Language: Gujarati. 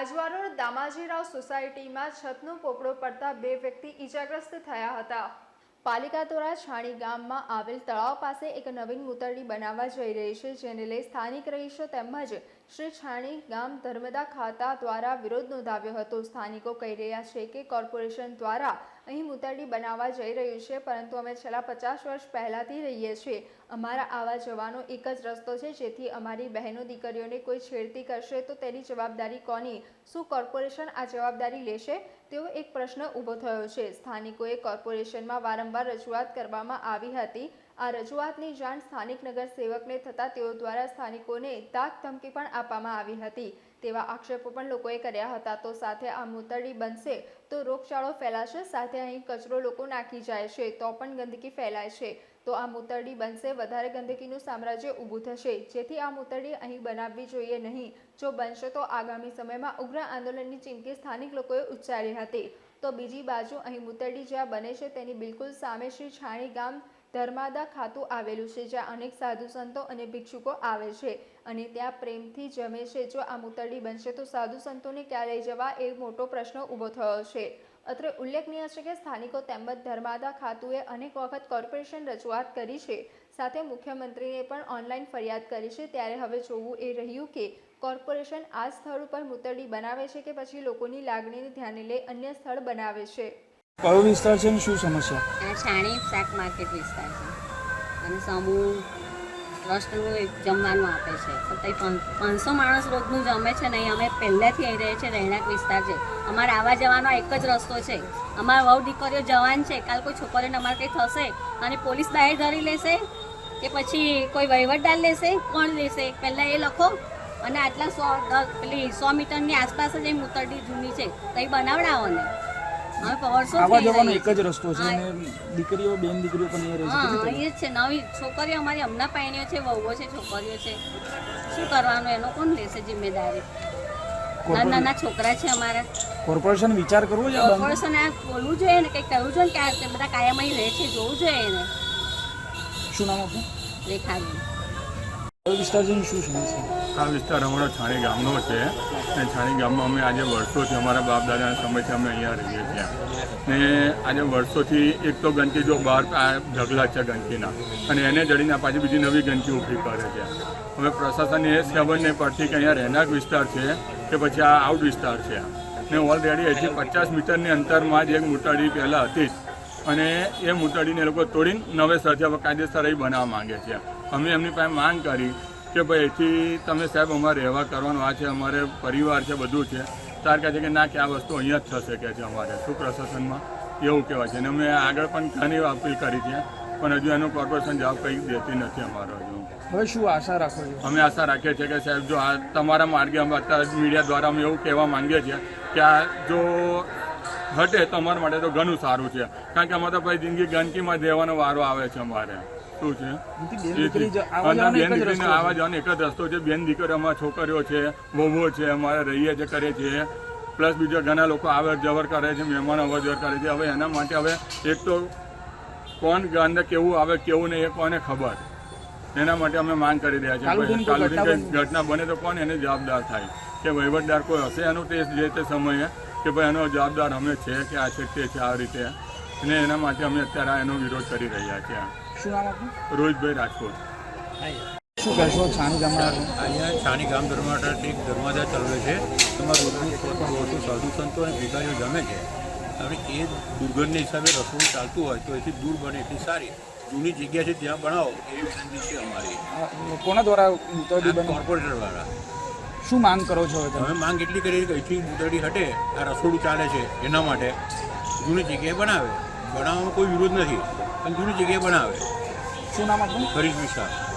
આજવા દામાજીરાવ સોસાયટીમાં છતનો પોપડો પડતા બે વ્યક્તિ ઈજાગ્રસ્ત થયા હતા. પાલિકા દ્વારા છાણી ગામમાં આવેલ તળાવ પાસે એક નવીન મૂતરડી બનાવવા જઈ રહી છે, જેને લઈ સ્થાનિક રહીશો તેમજ શ્રી છાણી ગામ ધર્મદા ખાતા દ્વારા વિરોધ નોંધાવ્યો હતો. સ્થાનિકો કહી રહ્યા છે કે કોર્પોરેશન દ્વારા અહીં મૂતરડી બનાવવા જઈ રહ્યું છે, પરંતુ અમે છેલ્લા પચાસ વર્ષ પહેલાંથી રહીએ છીએ. અમારા આવા જવાનો એક જ રસ્તો છે, જેથી અમારી બહેનો દીકરીઓને કોઈ છેડતી કરશે તો તેની જવાબદારી કોની? શું કોર્પોરેશન આ જવાબદારી લેશે? તેવો એક પ્રશ્ન ઊભો થયો છે. સ્થાનિકોએ કોર્પોરેશનમાં વારંવાર રજૂઆત કરવામાં આવી હતી. આ રજૂઆતની જાણ સ્થાનિક નગરસેવકને થતાં તેઓ દ્વારા સ્થાનિકોને તાક ધમકી પણ આપવામાં આવી હતી. તેવા આક્ષેપો પણ લોકોએ કર્યા હતા. તો સાથે આ મૂતરડી બનશે તો રોગચાળો ફેલાશે, સાથે અહીં કચરો લોકો નાખી જાય છે, તો પણ ગંદકી ફેલાય છે. તો આ મૂતરડી બનશે, વધારે ગંદકીનું સામ્રાજ્ય ઊભું થશે. જેથી આ મૂતરડી અહીં બનાવવી જોઈએ નહીં. જો બનશે તો આગામી સમયમાં ઉગ્ર આંદોલનની ચીમકી સ્થાનિક લોકોએ ઉચ્ચારી હતી. તો બીજી બાજુ અહીં મૂતરડી જ્યાં બને છે તેની બિલકુલ સામે શ્રી છાણી ગામ ધર્માદા ખાતું આવેલું છે, જ્યાં અનેક સાધુ સંતો અને ભિક્ષુકો આવે છે અને ત્યાં પ્રેમથી જમે છે. જો આ મૂતરડી બનશે તો સાધુ સંતોને ક્યાં લઈ જવા એ મોટો પ્રશ્ન ઊભો થયો છે. અત્રે ઉલ્લેખનીય છે કે સ્થાનિકો તેમજ ધર્માદા ખાતુએ અનેક વખત કોર્પોરેશન રજૂઆત કરી છે. સાથે મુખ્યમંત્રીને પણ ઓનલાઈન ફરિયાદ કરી છે. ત્યારે હવે જોવું એ રહ્યું કે કોર્પોરેશન આ સ્થળ ઉપર મૂતરડી બનાવે છે કે પછી લોકોની લાગણીને ધ્યાને લઈ અન્ય સ્થળ બનાવે છે. કયો વિસ્તાર છે અને શું સમસ્યા? છાણી શાક માર્કેટ વિસ્તાર છે. અને સમૂહ, ટ્રસ્ટનું એક જમવાનું આપે છે. પણ પાંચસો માણસ રોજનું જમે છે નહીં અમે પહેલેથી અહીં રહીએ છીએ રહેણાંક વિસ્તાર છે. અમારે આવવા જવાનો એક જ રસ્તો છે. અમારા વહુ દીકરીઓ જવાન છે. કાલ કોઈ છોકરીઓને અમારે કંઈ થશે? અને પોલીસ બહાર ધરી લેશે? કે પછી કોઈ વહીવટદાર લેશે? કોણ લેશે? પહેલાં એ લખો. અને આટલા સો પેલી સો મીટરની આસપાસ જ એ મૂતરડી જૂની છે. તઈ બનાવડાવો ને. આવવા જવાનો એક જ રસ્તો છે અને દીકરીઓ બેન દીકરીઓ પણ અહીંયા રહે છે. એ છે. નવી છોકરીઓ અમારી હમણાં પાણીઓ છે વહુઓ છે છોકરીઓ છે. શું કરવાનું? એનો કોણ લેશે જિમ્મેદારી? નાના છોકરા છે અમારા. કોર્પોરેશન વિચાર કરવો જોઈએ કોર્પોરેશન આ બોલવું જોઈએ ને કંઈક કરવું જોઈએ ને કે આ બધા કાયમય રહે છે જોવું જોઈએ એને શું નામ આપનું? રેખાબેન. વિસ્તાર છે શું સમસ્યા આ વિસ્તાર અમારો છાણી ગામનો છે. અને છાણી ગામમાં અમે આજે વર્ષોથી અમારા બાપ દાદાના સમયથી અમે અહીંયા રહીએ છીએ. ને આજે વર્ષોથી એક તો ગંદકી જો બહાર ઢગલા છે ગંદકીના. અને એને જડીને પાછી બીજી નવી ગંદકી ઊભી કરે છે. હવે પ્રશાસન એ ખબર નહીં પડતી કે અહીંયા રહેણાંક વિસ્તાર છે કે પછી આ આઉટ વિસ્તાર છે. ને ઓલરેડી અહીંથી પચાસ મીટરની અંતરમાં જ એક મૂટાડી પહેલાં હતી જ. અને એ મૂતડીને એ લોકો તોડીને નવેસરથી હવે કાયદેસર એ બનાવવા માંગે છે. અમે એમની પાસે માંગ કરી કે ભાઈ અહીંથી તમે સાહેબ અમારે રહેવા કરવાનું આ છે અમારે પરિવાર છે બધું છે. તાર કહે છે કે ના કે આ વસ્તુ અહીંયા જ થશે કે છે અમારે. શું પ્રશાસનમાં? એવું કહેવાય છે. અને અમે આગળ પણ ઘણી અપીલ કરી છે પણ હજુ એનો કોર્પોરેશન જવાબ કંઈ દેતી નથી અમારો હજુ. હવે શું આશા રાખો છો? અમે આશા રાખીએ છીએ કે સાહેબ જો આ તમારા માર્ગે અમે અત્યારે મીડિયા દ્વારા અમે એવું કહેવા માંગીએ છીએ કે આ જો હટે તમારા માટે તો ઘણું સારું છે. કારણ કે અમારે તો ભાઈ જિંદગી ગંદકીમાં દેવાનો વારો આવે છે અમારે. છે? બેન દીકરીને આવવા જવાનો એક જ રસ્તો છે. બેન અમારા છોકરીઓ છે વહુઓ છે અમારે રહીએ છે કરે છે. પ્લસ બીજા ઘણા લોકો આવે જવર કરે છે મહેમાન અવર જવર કરે છે. હવે એના માટે હવે એક તો કોણ અંદર કેવું આવે કેવું નહીં એ કોને ખબર? એના માટે અમે માંગ કરી રહ્યા છીએ. ઘટના બને તો કોણ એને જવાબદાર થાય? કે વહીવટદાર કોઈ હશે એનો તે જે તે સમયે કે ભાઈ એનો જવાબદાર અમે છે કે આ છે તે છે આ રીતે. અને એના માટે અમે અત્યારે એનો વિરોધ કરી રહ્યા છીએ. શું નામ આપનું? રોહિતભાઈ રાજકોટ. શું કહેશો છાણી ગામમાં અહીંયા છાણી ગામ ધર્માટા એક ધર્માદા ચાલે છે. એમાં રોજનું દોઢસો સાધુ સંતો અને ભિખારીઓ જમે છે. હવે એ દુર્ગંધને હિસાબે રસોડું ચાલતું હોય તો એથી દૂર બને એટલી સારી. જૂની જગ્યા છે ત્યાં બનાવો એવી વિનંતી છે અમારી. કોના દ્વારા કોર્પોરેટર દ્વારા શું માંગ કરો છો તમે? માંગ એટલી કરી કે અહીંથી મુદડી હટે આ રસોડું ચાલે છે એના માટે. જૂની જગ્યાએ બનાવે. બનાવવામાં કોઈ વિરોધ નથી. જૂની જગ્યાએ બનાવે. શું નામ આપનું? હરીશ મિશ્રા